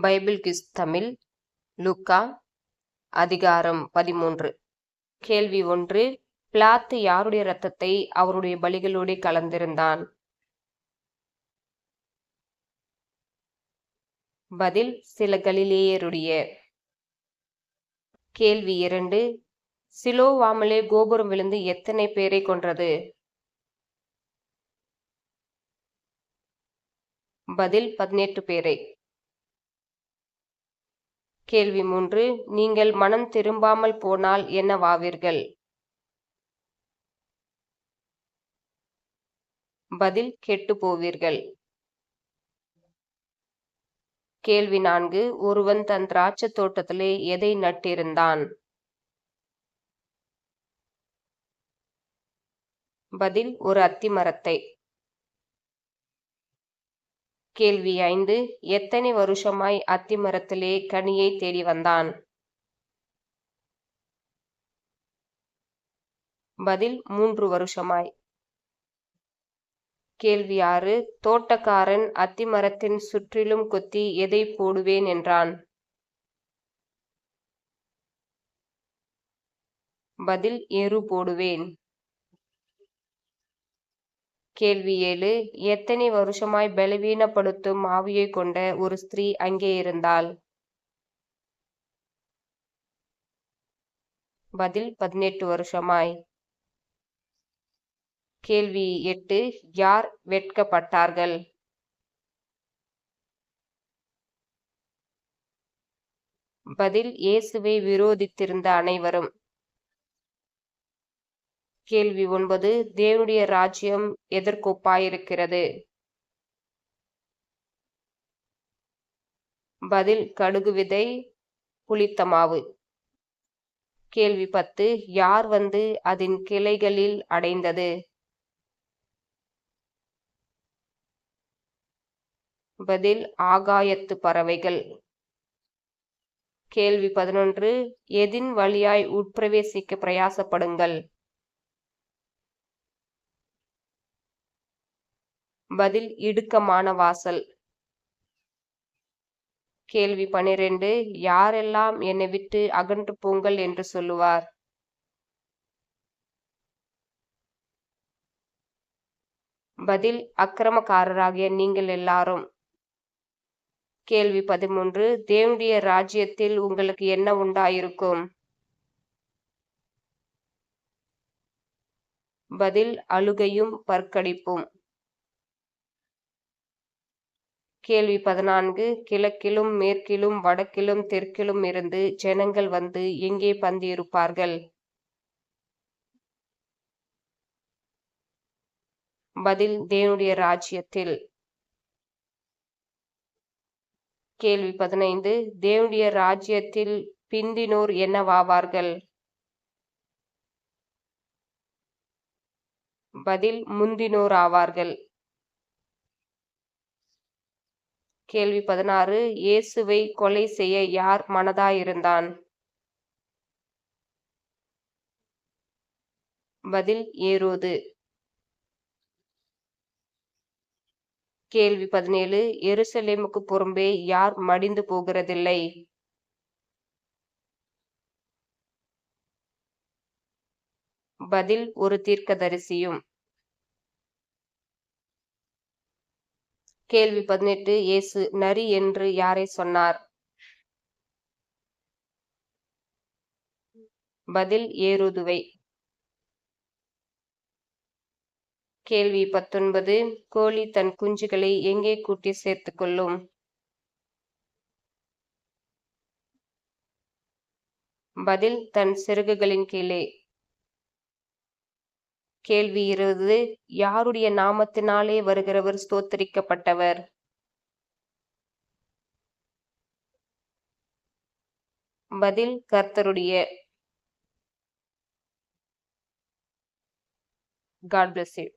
Bible kiss Tamil லுக்கா அதிகாரம் பதிமூன்று. கேள்வி ஒன்று பிளாத்து யாருடைய இரத்தத்தை அவருடைய பலிகளோடு கலந்திருந்தான்? பதில் சில கலிலேயருடைய. கேள்வி இரண்டு சிலோவாமலே கோபுரம் விழுந்து எத்தனை பேரை கொன்றது? பதில் பதினெட்டு பேரை. கேள்வி மூன்று நீங்கள் மனம் திரும்பாமல் போனால் என்னவாவீர்கள் பதில் கெட்டு போவீர்கள். கேள்வி நான்கு ஒருவன் தன் திராட்சை தோட்டத்திலே எதை நட்டிருந்தான்? பதில் ஒரு அத்தி மரத்தை. கேள்வி ஐந்து எத்தனை வருஷமாய் அத்திமரத்திலே கனியை தேடி வந்தான்? பதில் மூன்று வருஷமாய். கேள்வி ஆறு தோட்டக்காரன் அத்தி மரத்தின் சுற்றிலும் கொத்தி எதை போடுவேன் என்றான்? பதில் எரு போடுவேன். கேள்வி ஏழு. எத்தனை வருஷமாய் பலவீனப்படுத்தும் ஆவியை கொண்ட ஒரு ஸ்திரீ அங்கே இருந்தாள்? பதில் பதினெட்டு வருஷமாய். கேள்வி எட்டு. யார் வெட்கப்பட்டார்கள்? பதில் இயேசுவை விரோதித்திருந்த அனைவரும். கேள்வி ஒன்பது தேவனுடைய ராஜ்யம் எதற்கொப்பாயிருக்கிறது? பதில் கடுகு விதை புளித்த மாவு. கேள்வி பத்து யார் வந்து அதன் கிளைகளில் அடைந்தது? பதில் ஆகாயத்து பறவைகள். கேள்வி பதினொன்று எதின் வழியாய் உட்பிரவேசிக்க பிரயாசப்படுங்கள்? பதில் இடுக்கமான வாசல். கேள்வி பனிரெண்டு. யாரெல்லாம் என்னை விட்டு அகன்று போங்கள் என்று சொல்லுவார்? பதில் அக்கிரமக்காரராகிய நீங்கள் எல்லாரும். கேள்வி பதிமூன்று. தேவனுடைய ராஜ்யத்தில் உங்களுக்கு என்ன உண்டாயிருக்கும்? பதில் அழுகையும் பற்கடிப்பும். கேள்வி பதினான்கு. கிழக்கிலும் மேற்கிலும் வடக்கிலும் தெற்கிலும் இருந்து ஜனங்கள் வந்து எங்கே பந்தியிருப்பார்கள்? பதில் தேவனுடைய ராஜ்யத்தில். கேள்வி பதினைந்து. தேவனுடைய ராஜ்யத்தில் பிந்தினோர் என்னவாவார்கள்? பதில் முந்தினோர் ஆவார்கள் கேள்வி பதினாறு. இயேசுவை கொலை செய்ய யார் மனதாயிருந்தான்? பதில் ஏரோது. கேள்வி பதினேழு. எருசலேமுக்கு புறம்பே யார் மடிந்து போகிறதில்லை? பதில் ஒரு தீர்க்கதரிசியும். கேள்வி பதினெட்டு இயேசு நரி என்று யாரை சொன்னார்? பதில் ஏருதுவை கேள்வி பத்தொன்பது கோழி தன் குஞ்சுகளை எங்கே கூட்டி சேர்த்து கொள்ளும்? பதில் தன் சிறகுகளின் கீழே. கேள்வி இருபது யாருடைய நாமத்தினாலே வருகிறவர் ஸ்தோத்தரிக்கப்பட்டவர்? பதில் கர்த்தருடைய. God bless you